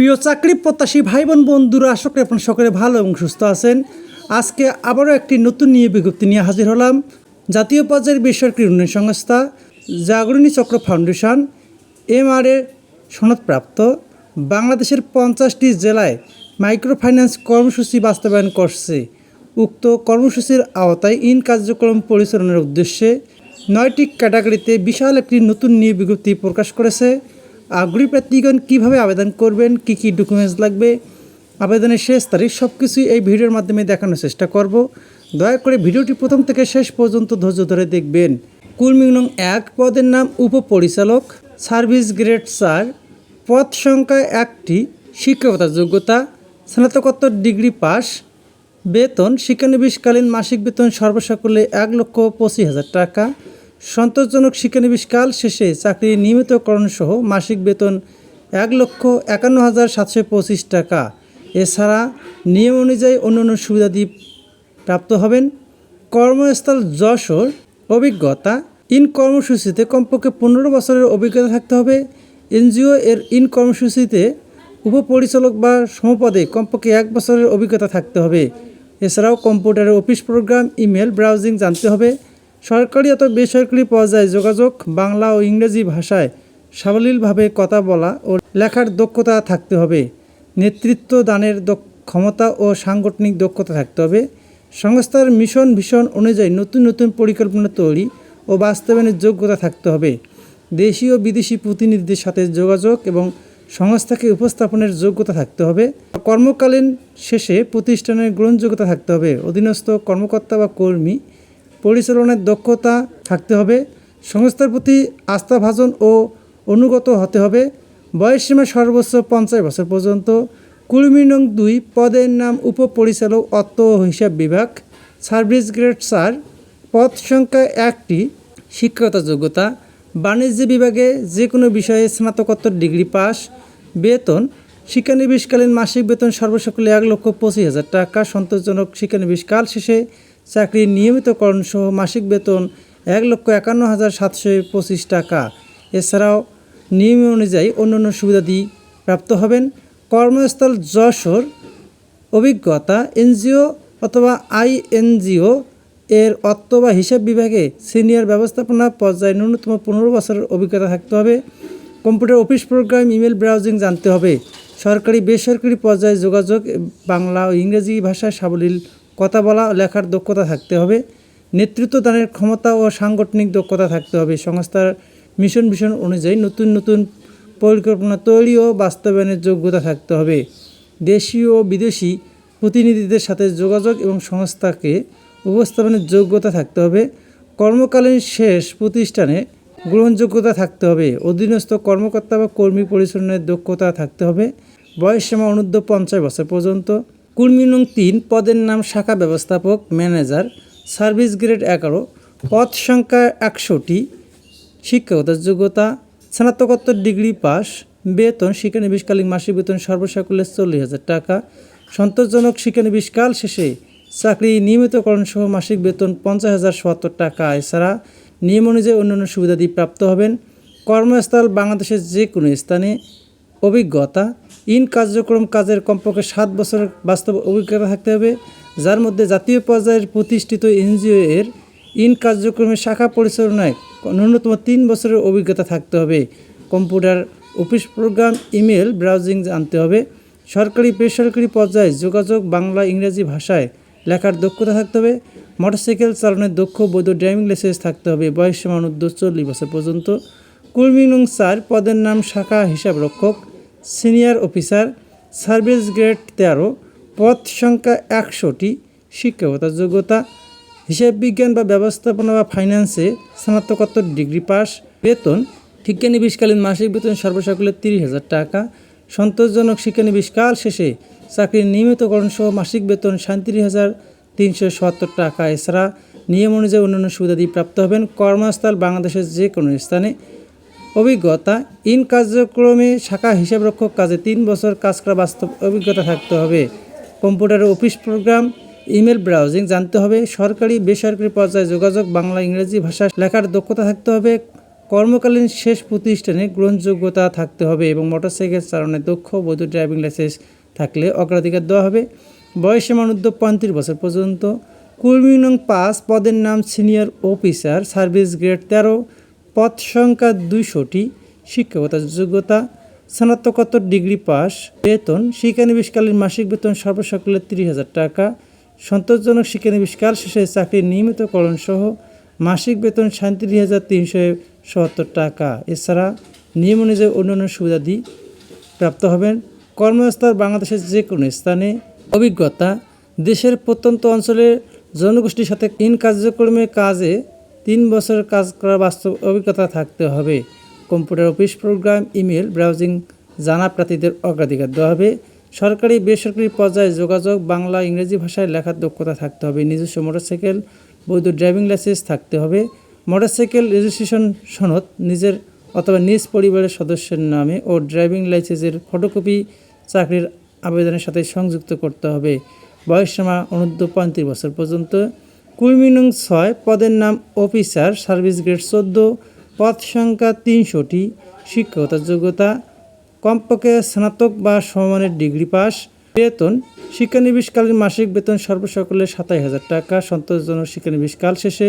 প্রিয় চাকরি প্রত্যাশী ভাই বোন বন্ধুরা, আশা করি আপনার সকলে ভালো এবং সুস্থ আছেন। আজকে আবারও একটি নতুন নিয়ে বিজ্ঞপ্তি নিয়ে হাজির হলাম। জাতীয় পর্যায়ের বেসরকারি উন্নয়ন সংস্থা জাগরণী চক্র ফাউন্ডেশন এমআরএ সনদপ্রাপ্ত। বাংলাদেশের পঞ্চাশটি জেলায় মাইক্রো ফাইন্যান্স কর্মসূচি বাস্তবায়ন করছে। উক্ত কর্মসূচির আওতায় ইন কার্যক্রম পরিচালনার উদ্দেশ্যে নয়টি ক্যাটাগরিতে বিশাল একটি নতুন নিয়োগ বিজ্ঞপ্তি প্রকাশ করেছে। আগ্রহী প্রার্থীগণ কীভাবে আবেদন করবেন, কী কী ডকুমেন্টস লাগবে, আবেদনের শেষ তারিখ সব কিছুই এই ভিডিওর মাধ্যমে দেখানোর চেষ্টা করব। দয়া করে ভিডিওটি প্রথম থেকে শেষ পর্যন্ত ধৈর্য ধরে দেখবেন। কুলমিং নং এক পদের নাম উপপরিচালক, সার্ভিস গ্রেড চার পদ সংখ্যা একটি শিক্ষকতার যোগ্যতা, স্নাতকোত্তর ডিগ্রি পাস, বেতন শিক্ষানবিশকালীন মাসিক বেতন সর্বসাকুল্যে এক লক্ষ পঁচিশ হাজার টাকা। সন্তোষজনক শিক্ষানবিশকাল শেষে চাকরি নিয়মিতকরণ সহ মাসিক বেতন এক লক্ষ একান্ন হাজার সাতশো পঁচিশ টাকা। এছাড়া নিয়ম অনুযায়ী অন্যান্য সুবিধাদি প্রাপ্ত হবেন। কর্মস্থল যশোর অভিজ্ঞতা, ইন কর্মসূচিতে কমপক্ষে পনেরো বছরের অভিজ্ঞতা থাকতে হবে। এনজিও এর ইন কর্মসূচিতে উপপরিচালক বা সমপদে কমপক্ষে এক বছরের অভিজ্ঞতা থাকতে হবে। এছাড়াও কম্পিউটারের অফিস প্রোগ্রাম, ইমেল, ব্রাউজিং জানতে হবে। সরকারি অথবা বেসরকারি পর্যায়ে যোগাযোগ বাংলা ও ইংরেজি ভাষায় সাবলীলভাবে কথা বলা ও লেখার দক্ষতা থাকতে হবে। নেতৃত্ব দানের ক্ষমতা ও সাংগঠনিক দক্ষতা থাকতে হবে। সংস্থার মিশন ভীষণ অনুযায়ী নতুন নতুন পরিকল্পনা তৈরি ও বাস্তবায়নের যোগ্যতা থাকতে হবে। দেশি ও বিদেশি প্রতিনিধিদের সাথে যোগাযোগ এবং সংস্থাকে উপস্থাপনের যোগ্যতা থাকতে হবে। কর্মকালীন শেষে প্রতিষ্ঠানের গ্রহণযোগ্যতা থাকতে হবে। অধীনস্থ কর্মকর্তা বা কর্মী পরিচালনার দক্ষতা থাকতে হবে, সংস্থার প্রতি আস্থাভাজন ও অনুগত হতে হবে। বয়সসীমা সর্বোচ্চ পঞ্চাশ বছর পর্যন্ত। কুড়ি নং দুই, পদের নাম উপপরিচালক অর্থ হিসাব বিভাগ। সার্ভিস গ্রেড চার, পদ সংখ্যা একটি, শিক্ষকতা যোগ্যতা। বাণিজ্য বিভাগে যে কোনো বিষয়ে স্নাতকোত্তর ডিগ্রি পাস। বেতন, শিক্ষানবিশকালীন মাসিক বেতন সর্বসকলে এক লক্ষ পঁচিশ হাজার টাকা। সন্তোষজনক শিক্ষানবিশ কাল শেষে চাকরির নিয়মিতকরণ সহ মাসিক বেতন এক লক্ষ একান্ন হাজার সাতশো পঁচিশ টাকা। এছাড়াও নিয়ম অনুযায়ী অন্যান্য সুবিধাদি প্রাপ্ত হবেন। কর্মস্থল যশোর, অভিজ্ঞতা এনজিও অথবা আইএনজিও এর অর্থ বা হিসাব বিভাগে সিনিয়র ব্যবস্থাপনা পর্যায়ে ন্যূনতম পনেরো বছরের অভিজ্ঞতা থাকতে হবে। Computer office program, email browsing জানতে হবে। সরকারি, বেসরকারি পর্যায়ে যোগাযোগ, বাংলা ও ইংরেজি ভাষায় সাবলীল কথা বলা লেখার দক্ষতা থাকতে হবে। নেতৃত্ব দানের ক্ষমতা ও সাংগঠনিক দক্ষতা থাকতে হবে। সংস্থার মিশন ভিশন অনুযায়ী নতুন নতুন পরিকল্পনা তৈরি ও বাস্তবায়নের যোগ্যতা থাকতে হবে। দেশীয় ও বিদেশি প্রতিনিধিদের সাথে যোগাযোগ এবং সংস্থাকে উপস্থাপনের যোগ্যতা থাকতে হবে। কর্মকালীন শেষ প্রতিষ্ঠানে গ্রহণযোগ্যতা থাকতে হবে। অধীনস্থ কর্মকর্তা বা কর্মী পরিচালনার দক্ষতা থাকতে হবে। বয়সসীমা অনূর্ধ্ব পঞ্চাশ বছর পর্যন্ত। কুর্মী নং তিন পদের নাম শাখা ব্যবস্থাপক, ম্যানেজার, সার্ভিস গ্রেড এগারো, পদ সংখ্যা একশোটি শিক্ষকতার যোগ্যতা, স্নাতকোত্তর ডিগ্রি পাস, বেতন, শিক্ষানবিশকালীন মাসিক বেতন সর্বসাকুল্যে চল্লিশ হাজার টাকা, সন্তোষজনক শিক্ষানবিশকাল শেষে চাকরি নিয়মিতকরণ সহ মাসিক বেতন পঞ্চাশ হাজার সত্তর টাকা। এছাড়া নিয়ম অনুযায়ী অন্যান্য সুবিধাদি প্রাপ্ত হবেন। কর্মস্থল বাংলাদেশের যে কোনো স্থানে অভিজ্ঞতা ইন কার্যক্রম কাজের কমপক্ষে সাত বছরের বাস্তব অভিজ্ঞতা থাকতে হবে, যার মধ্যে জাতীয় পর্যায়ের প্রতিষ্ঠিত এনজিও এর ইন কার্যক্রমের শাখা পরিচালনায় ন্যূনতম তিন বছরের অভিজ্ঞতা থাকতে হবে। Computer office program email browsing জানতে হবে। সরকারি, বেসরকারি পর্যায়ে যোগাযোগ, বাংলা, ইংরেজি ভাষায় লেখার দক্ষতা থাকতে হবে। মোটরসাইকেল চালানোর দক্ষ বৈধ ড্রাইভিং লাইসেন্স থাকতে হবে। বয়স অনূর্ধ্ব চল্লিশ বছর পর্যন্ত। কুলমিং নং চার পদের নাম শাখা হিসাব রক্ষক। সিনিয়র অফিসার সার্ভিস গ্রেড তেরো, পদ সংখ্যা একশোটি শিক্ষকতার যোগ্যতা, হিসাব বিজ্ঞান বা ব্যবস্থাপনা বা ফাইন্যান্সে স্নাতকোত্তর ডিগ্রি পাস, বেতন শিক্ষানবিশকালীন মাসিক বেতন সর্বসাকুল্যে তিরিশ হাজার টাকা, সন্তোষজনক শিক্ষানবিশকাল শেষে চাকরির নিয়মিতকরণ সহ মাসিক বেতন সাঁত্রিশ হাজার তিনশো সত্তর টাকা। এছাড়া নিয়ম অনুযায়ী অন্যান্য সুবিধাদি প্রাপ্ত হবেন কর্মস্থল বাংলাদেশের যে কোনো স্থানে। অভিজ্ঞতা। ইন কার্যক্রমে শাখা হিসাবরক্ষক কাজে তিন বছর কাজ করা বাস্তব অভিজ্ঞতা থাকতে হবে। কম্পিউটারের অফিস প্রোগ্রাম, ইমেল ব্রাউজিং জানতে হবে, সরকারি, বেসরকারি পর্যায়ে যোগাযোগ, বাংলা, ইংরেজি ভাষা লেখার দক্ষতা থাকতে হবে, কর্মকালীন শেষ প্রতিষ্ঠানে গ্রহণযোগ্যতা থাকতে হবে এবং মোটরসাইকেল চালানোর দক্ষ বৈধ ড্রাইভিং লাইসেন্স থাকলে অগ্রাধিকার দেওয়া হবে। বয়স সীমানুদ্ধ পঁয়ত্রিশ বছর পর্যন্ত। কর্মী নং পাঁচ পদের নাম সিনিয়র অফিসার, সার্ভিস গ্রেড তেরো। পদ সংখ্যা দুইশোটি শিক্ষাগত যোগ্যতা, স্নাতকোত্তর ডিগ্রি পাস, বেতন শিক্ষানবিশকালীন মাসিক বেতন সর্বসকলে তিরিশ হাজার টাকা, সন্তোষজনক শিক্ষানবিশকাল শেষে চাকরির নিয়মিতকরণ সহ মাসিক বেতন সাঁত্রিশ হাজার তিনশো সত্তর টাকা। এছাড়া নিয়ম অনুযায়ী অন্যান্য সুবিধাদি প্রাপ্ত হবেন। কর্মস্থল বাংলাদেশের যে কোনো স্থানে অভিজ্ঞতা, দেশের প্রত্যন্ত অঞ্চলের জনগোষ্ঠীর সাথে ইন কার্যক্রমের কাজে তিন বছর কাজ করার বাস্তব অভিজ্ঞতা থাকতে হবে। Computer office program email browsing, জানা প্রার্থীদের অগ্রাধিকার দেওয়া হবে। সরকারি, বেসরকারি পর্যায়ে যোগাযোগ, বাংলা, ইংরেজি ভাষায় লেখার দক্ষতা থাকতে হবে। নিজস্ব মোটরসাইকেল, বৈধ ড্রাইভিং লাইসেন্স থাকতে হবে। মোটরসাইকেল রেজিস্ট্রেশন সনদ নিজের অথবা নিজ পরিবারের সদস্যের নামে ও ড্রাইভিং লাইসেন্সের ফটোকপি চাকরির আবেদনের সাথে সংযুক্ত করতে হবে। বয়সসীমা অনূর্ধ্ব পঁয়ত্রিশ বছর পর্যন্ত। কুড়ি নং ছয় পদের নাম অফিসার, সার্ভিস গ্রেড চোদ্দ, পদ সংখ্যা তিনশোটি, শিক্ষকতা যোগ্যতা কমপক্ষে স্নাতক বা সমমানের ডিগ্রি পাস। বেতন, শিক্ষানবিশকালীন মাসিক বেতন সর্বসকলে সাতাশ হাজার টাকা। সন্তোষজনক শিক্ষানবিশকাল শেষে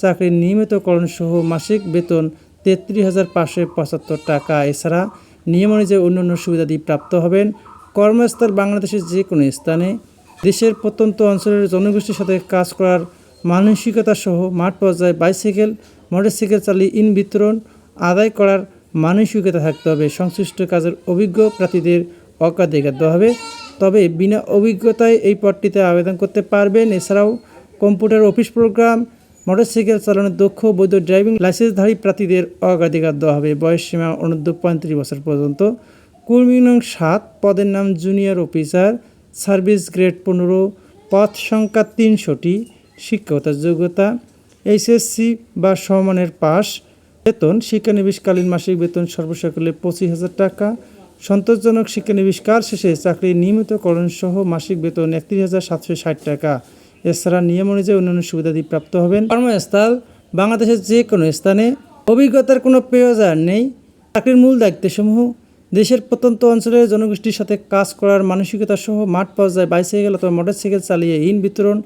চাকরির নিয়মিতকরণ সহ মাসিক বেতন তেত্রিশ হাজার পাঁচশো পঁচাত্তর টাকা। এছাড়া নিয়ম অনুযায়ী অন্যান্য সুবিধাদি প্রাপ্ত হবেন কর্মস্থল বাংলাদেশের যে কোনো স্থানে। দেশের প্রত্যন্ত অঞ্চলের জনগোষ্ঠীর সাথে কাজ করার মানসিকতা সহ মাঠ পর্যায়ে বাইসাইকেল মোটরসাইকেল চালিয়ে ইন বিতরণ আদায় করার মানসিকতা থাকতে হবে। সংশ্লিষ্ট কাজের অভিজ্ঞ প্রার্থীদের অগ্রাধিকার দেওয়া হবে। তবে বিনা অভিজ্ঞতায় এই পদটিতে আবেদন করতে পারবেন। এছাড়াও কম্পিউটার অফিস প্রোগ্রাম মোটরসাইকেল চালানোর দক্ষ বৈধ ড্রাইভিং লাইসেন্সধারী প্রার্থীদের অগ্রাধিকার দেওয়া হবে। বয়স সীমা অনূর্ধ্ব পঁয়ত্রিশ বছর পর্যন্ত। কর্মী নং সাত, পদের নাম জুনিয়র অফিসার সার্ভিস গ্রেড পনেরো পদ সংখ্যা তিনশোটি। শিক্ষকতা যোগ্যতা, এইচএসসি বা সমমানের পাস বেতন, শিক্ষানবিশকালীন মাসিক বেতন সর্বসকলে পঁচিশ হাজার টাকা, সন্তোষজনক শিক্ষানবিশকাল শেষে চাকরির নিয়মিতকরণ সহ মাসিক বেতন একত্রিশ হাজার সাতশো ষাট টাকা। এছাড়া নিয়ম অনুযায়ী অন্যান্য সুবিধাদি প্রাপ্ত হবেন কর্মস্থল, বাংলাদেশের যে কোনো স্থানে। অভিজ্ঞতার কোনো প্রয়োজন নেই। চাকরির মূল দায়িত্বসমূহ, দেশের প্রত্যন্ত অঞ্চলের জনগোষ্ঠীর সাথে কাজ করার মানসিকতা সহ মাঠ পর্যায়ে বাইসাইকেল অথবা মোটরসাইকেল চালিয়ে ইন বিতরণ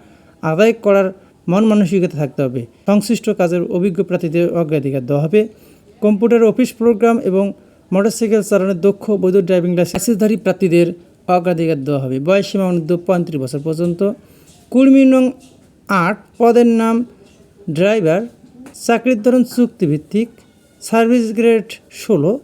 আদায় করার মন মানসিকতা থাকতে হবে। সংশ্লিষ্ট কাজের অভিজ্ঞ প্রার্থীদের অগ্রাধিকার দেওয়া হবে। কম্পিউটার অফিস প্রোগ্রাম এবং মোটরসাইকেল চালানোর দক্ষ বৈধ ড্রাইভিং লাইসেন্সধারী প্রার্থীদের অগ্রাধিকার দেওয়া হবে। বয়স সীমা অনুদ্ধ পঁয়ত্রিশ বছর পর্যন্ত। কুর্মী নং আট পদের নাম ড্রাইভার। চাকরির ধরন চুক্তিভিত্তিক। সার্ভিস গ্রেড ষোলো।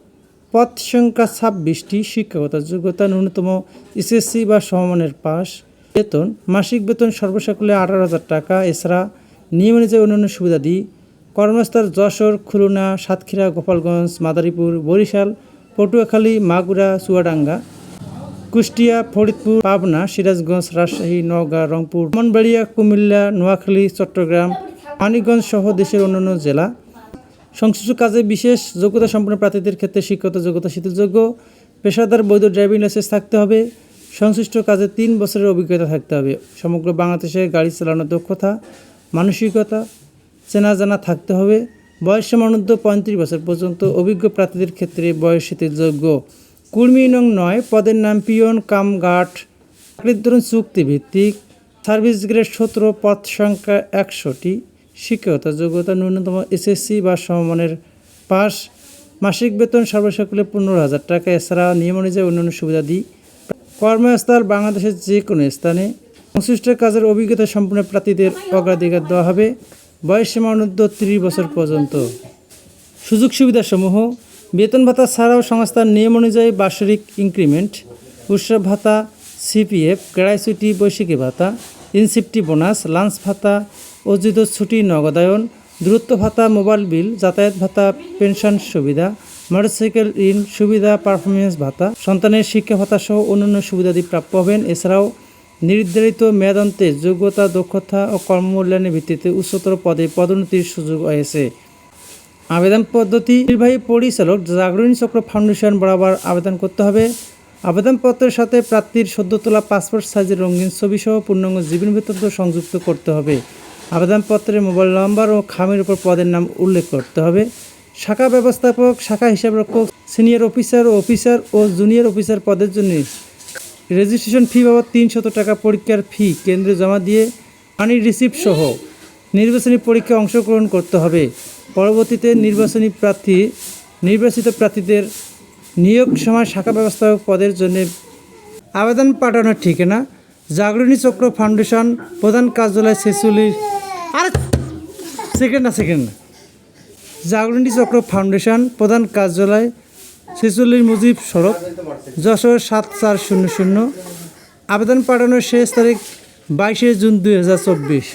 পদ সংখ্যা ছাব্বিশটি। শিক্ষাগত যোগ্যতা ন্যূনতম এসএসসি বা সমমানের পাস বেতন, মাসিক বেতন সর্বসকলে আঠারো হাজার টাকা। এছাড়া নিয়ম অনুযায়ী অন্যান্য সুবিধাদি কর্মস্থল যশোর, খুলনা, সাতক্ষীরা, গোপালগঞ্জ, মাদারীপুর, বরিশাল, পটুয়াখালী, মাগুরা, চুয়াডাঙ্গা, কুষ্টিয়া, ফরিদপুর, পাবনা, সিরাজগঞ্জ, রাজশাহী, নওগাঁ, রংপুর ব্রাহ্মণবাড়িয়া কুমিল্লা, নোয়াখালী, চট্টগ্রাম, মানিকগঞ্জ সহ দেশের অন্যান্য জেলা। সংশ্লিষ্ট কাজে বিশেষ যোগ্যতা সম্পন্ন প্রার্থীদের ক্ষেত্রে শিক্ষত যোগ্যতা শিথিলযোগ্য পেশাদার বৈধ ড্রাইভিং লাইসেন্স থাকতে হবে। সংশ্লিষ্ট কাজে তিন বছরের অভিজ্ঞতা থাকতে হবে। সমগ্র বাংলাদেশে গাড়ি চালানোর দক্ষতা, মানসিকতা, চেনা জানা থাকতে হবে। বয়স সীমানুদ্ধ পঁয়ত্রিশ বছর পর্যন্ত অভিজ্ঞ প্রার্থীদের ক্ষেত্রে বয়স যোগ্য কুর্মী নং নয়, পদের নাম পিয়ন কাম গার্ড চাকরির ধরুন চুক্তিভিত্তিক। সার্ভিস গ্রেড সতেরো, পদ সংখ্যা একশোটি শিক্ষকতা যোগ্যতা ন্যূনতম এসএসসি বা সমমানের পাস মাসিক বেতন সর্বসকলে পনেরো হাজার টাকা। এছাড়া নিয়ম অনুযায়ী অন্যান্য সুবিধা দিই কর্মস্থল বাংলাদেশের যে কোনো স্থানে সংশ্লিষ্ট কাজের অভিজ্ঞতা সম্পন্ন প্রার্থীদের অগ্রাধিকার দেওয়া হবে। বয়স সীমা অনূর্ধ্ব ত্রিশ বছর পর্যন্ত। সুযোগ সুবিধাসমূহ, বেতন ভাতা ছাড়াও সংস্থার নিয়ম অনুযায়ী বার্ষিক ইনক্রিমেন্ট, উৎসব ভাতা, সিপিএফ গ্র্যাচুইটি বৈশাখী ভাতা, ইনসেপ্টি বোনাস, লাঞ্চ ভাতা, অর্জিত ছুটি, নগদায়ন দূরত্ব ভাতা, মোবাইল বিল, যাতায়াত ভাতা, পেনশন সুবিধা মোটরসাইকেল, ঋণ, সুবিধা পারফরমেন্স ভাতা, সন্তানের শিক্ষা ভাতা সহ অন্যান্য সুবিধাদি প্রাপ্য হবেন। এছাড়াও নির্ধারিত মেয়াদান্তে যোগ্যতা, দক্ষতা ও কর্মমূল্যায়নের ভিত্তিতে উচ্চতর পদে পদোন্নতির সুযোগ রয়েছে। আবেদন পদ্ধতি, নির্বাহী পরিচালক জাগরণী চক্র ফাউন্ডেশন বরাবর আবেদন করতে হবে। আবেদনপত্রের সাথে প্রার্থীর সদ্য তোলা পাসপোর্ট সাইজের রঙিন ছবি সহ পূর্ণাঙ্গ জীবন বৃত্তান্ত সংযুক্ত করতে হবে। আবেদনপত্রে মোবাইল নম্বর ও খামের উপর পদের নাম উল্লেখ করতে হবে। শাখা ব্যবস্থাপক, শাখা হিসাবরক্ষক সিনিয়র অফিসার ও অফিসার ও জুনিয়র অফিসার পদের জন্য রেজিস্ট্রেশন ফি বাবদ তিনশত টাকা পরীক্ষার ফি কেন্দ্রে জমা দিয়ে মানি রিসিপ্ট সহ নির্বাচনী পরীক্ষায় অংশগ্রহণ করতে হবে। পরবর্তীতে নির্বাচনী প্রার্থী, নির্বাচিত প্রার্থীদের নিয়োগ সময় শাখা ব্যবস্থাপক পদের জন্য আবেদন পাঠানোর ঠিকানা জাগরণী চক্র ফাউন্ডেশন, প্রধান কার্যালয় শেষুলি আরে সেকেন্ড না সেকেন্ড না। জাগরণী চক্র ফাউন্ডেশন, প্রধান কার্যালয়, ছেচল্লিশ মুজিব সড়ক যশোর সাত চার শূন্য শূন্য। আবেদন পাঠানোর শেষ তারিখ বাইশে জুন দুই হাজার চব্বিশ।